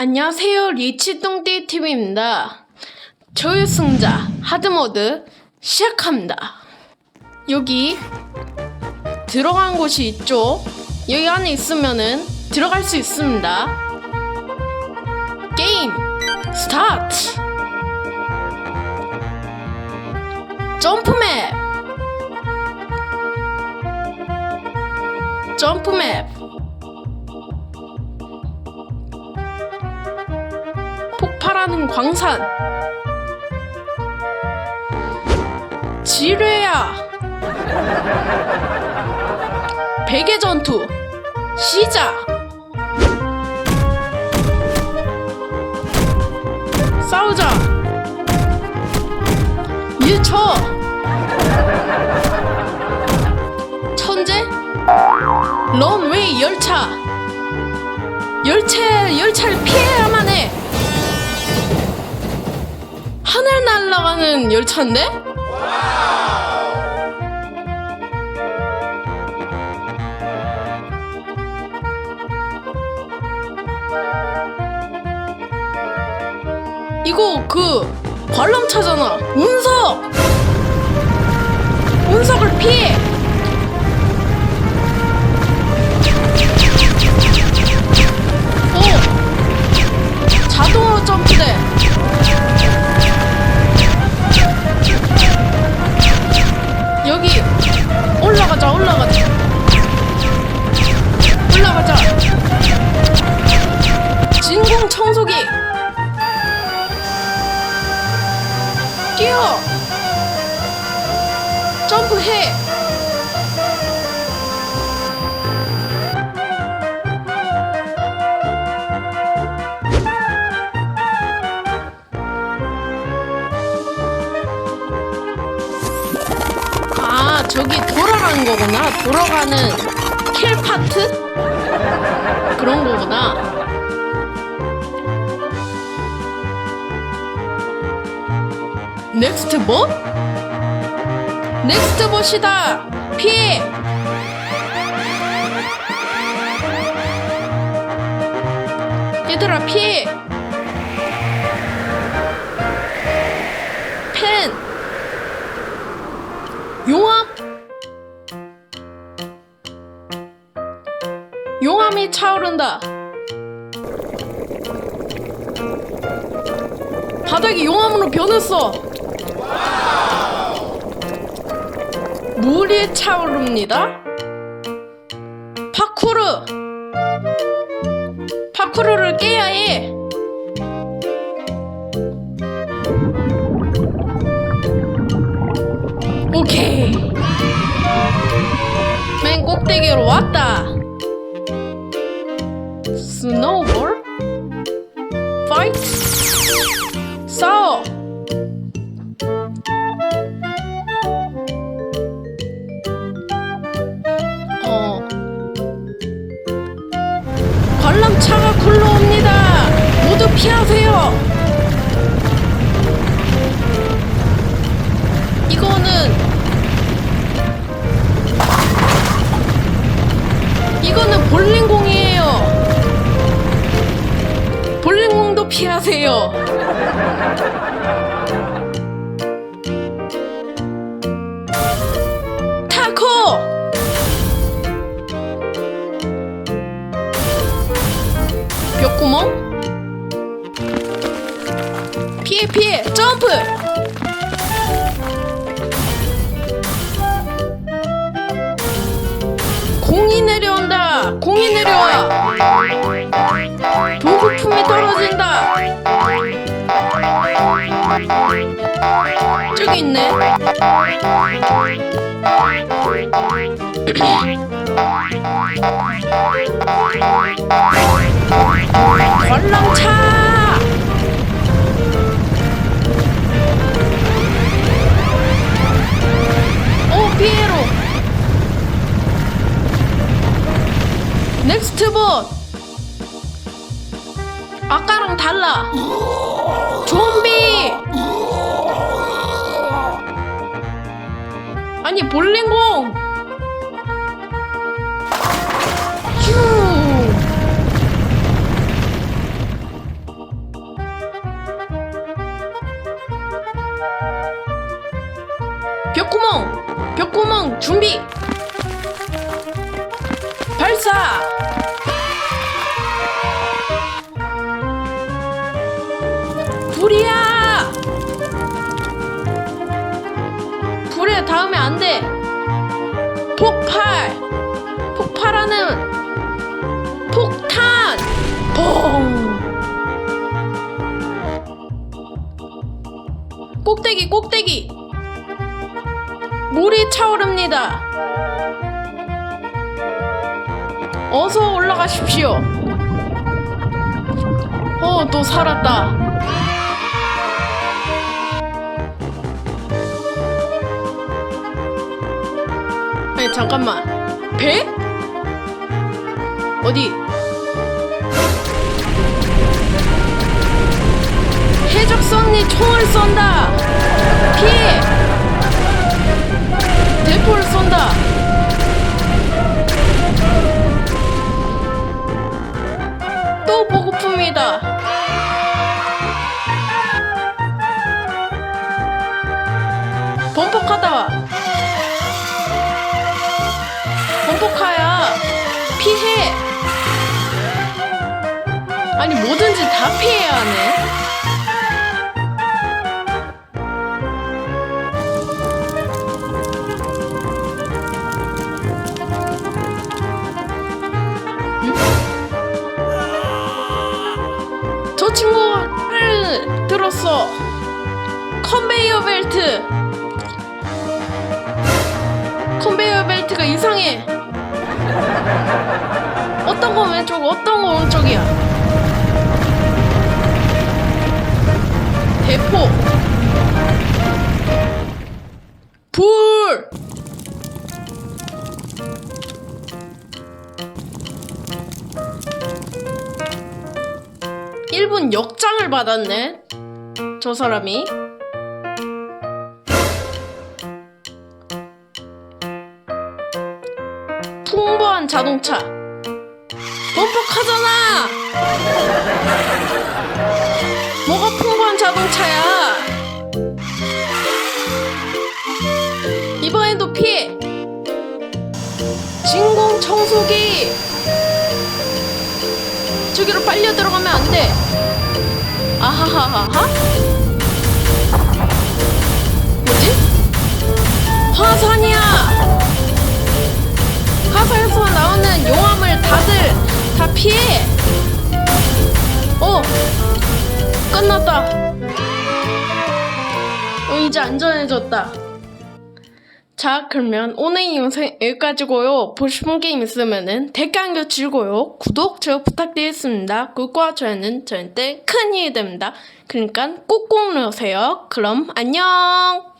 안녕하세요. 리치동띠 TV입니다. 저유승자 하드모드 시작합니다. 여기 들어간 곳이 있죠? 여기 안에 있으면은 들어갈 수 있습니다. 게임 스타트! 점프맵! 점프맵! 폭발하는 광산. 지뢰야. 베개 전투. 시작. 싸우자. 밀쳐 천재. 런웨이 열차. 열차 열차를 피해야만 해 하늘 날아가는 열차인데? 이거 그 관람차잖아. 운석. 운석을 피해. 점프해. 아 저기 돌아가는 거구나. 돌아가는 킬 파트? 그런 거구나. 넥스트 봇? 넥스트 봇이다. 피해. 얘들아 피해. 펜. 용암. 용암이 차오른다. 바닥이 용암으로 변했어 물이 차오릅니다. 파쿠르. 파쿠르를 깨야 해. 오케이. 맨 꼭대기로 왔다. 스노우볼. 파이트. 싸워 피하세요 이거는 이거는 볼링공이에요. 볼링공도 피하세요. 타코! 벽구멍? 피해 피해 점프! 공이 내려온다. 공이 내려와. 도구품이 떨어진다. 저기 있네. 관람차. 피에로. 넥스트 봇. 아까랑 달라. 좀비. 아니 볼링공 응 준비! 발사! 불이야! 불에 닿으면 안돼. 폭발! 폭발하는 폭탄! 봉 꼭대기 꼭대기 물이 차오릅니다. 어서 올라가십시오. 어 또 살았다. 아니 잠깐만. 배? 어디? 해적선이 총을 쏜다 범퍼카다. 범퍼카야. 피해. 아니 뭐든지 다 피해야 하네. 저 친구를 들었어. 컨베이어 벨트. 이상해. 어떤 거 왼쪽, 어떤 거 오른쪽이야. 대포. 불. 일본 역장을 받았네. 저 사람이. 풍부한 자동차. 범퍼카잖아. 뭐가 풍부한 자동차야? 이번에도 피해. 진공 청소기. 저기로 빨려 들어가면 안 돼. 아하하하하? 뭐지? 화산이야! 피해! 어! 끝났다! 어, 이제 안전해졌다. 자, 그러면 오늘 이 영상 여기까지고요. 싶은 게임 있으면은 댓글 남겨주시고요. 구독, 좋아요 부탁드리겠습니다. 구독과 좋아요는 저한테 큰 힘이 됩니다. 그러니까 꼭꼭 누르세요. 그럼 안녕!